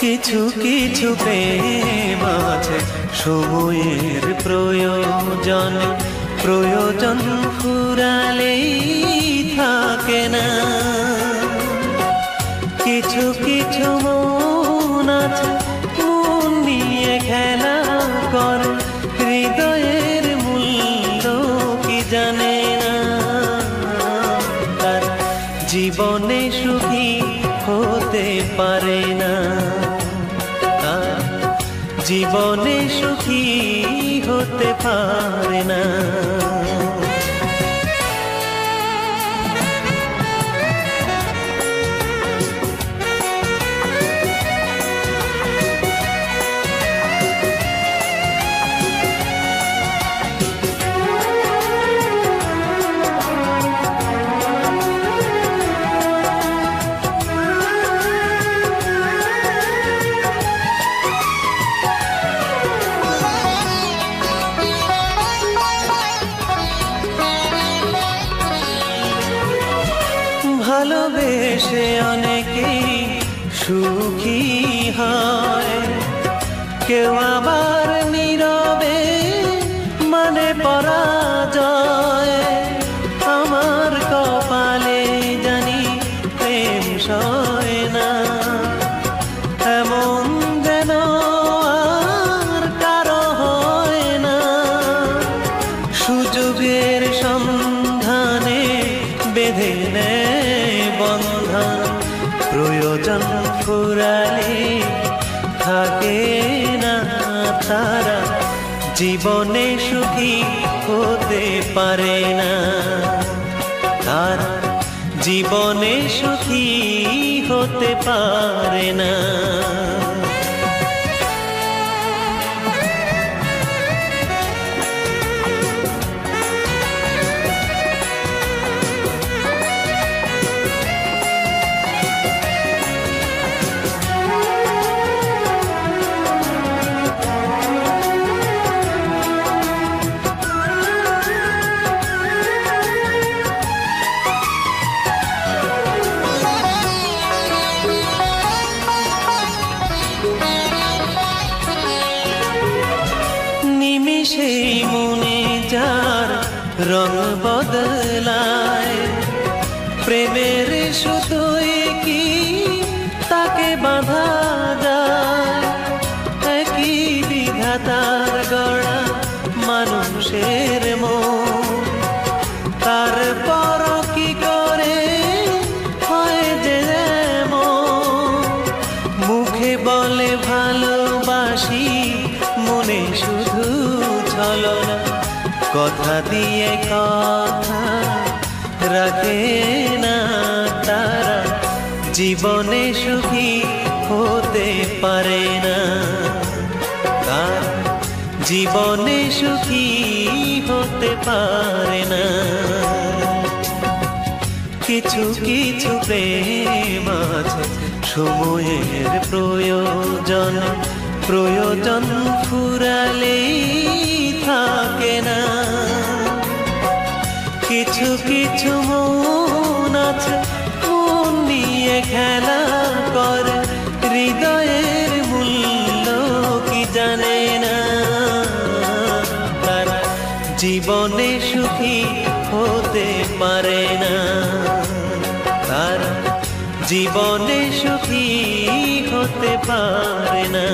কিছু কিছু প্রেম আছে। সময়ের প্রয়োজন প্রয়োজন ফুরালেই থাকে না। কিছু কিছু মন আছে, মন নিয়ে খেলা কর। হৃদয়ের মূল্য কি জানে না। তার জীবনে সুখী হতে পারে না। জীবনে সুখী হতে পারে না। ভালোবেসে অনেকেই সুখী হয়। কেউ আবার নীরবে মানে পরাজয়। আমার কপালে জানি প্রেম সয় না। এমন যেন আর কারও হয় না। সুযোগের সন্ধানে বেঁধে নেয় প্রয়োজন ফুরালে থাকে না তারা, জীবনে সুখী হতে পারে না। তারা জীবনে সুখী হতে পারে না। নিমিষেই মনে যার রং বদলায়, প্রেমের সুতোই কি তাকে বাধা যায় একই বিধাতার গড়া মানুষের মন তারপর কি করে হয় যে? মুখে বলে ভালোবাসি, মনে শুধু ছলনা কথা দিয়ে কথা রাখে না তারা। জীবনে সুখী হতে পারে না। তার জীবনে সুখী হতে পারে না। কিছু কিছু প্রেম আছে, সময়ের প্রয়োজন। প্রয়োজন ফুরালেই থাকে না। কিছু কিছু মন আছে, মন নিয়ে খেলা করে। হৃদয়ের মূল্য কি জানে না। তারা জীবনে সুখী হতে পারে না। তারা জীবনে সুখী হতে পারে না।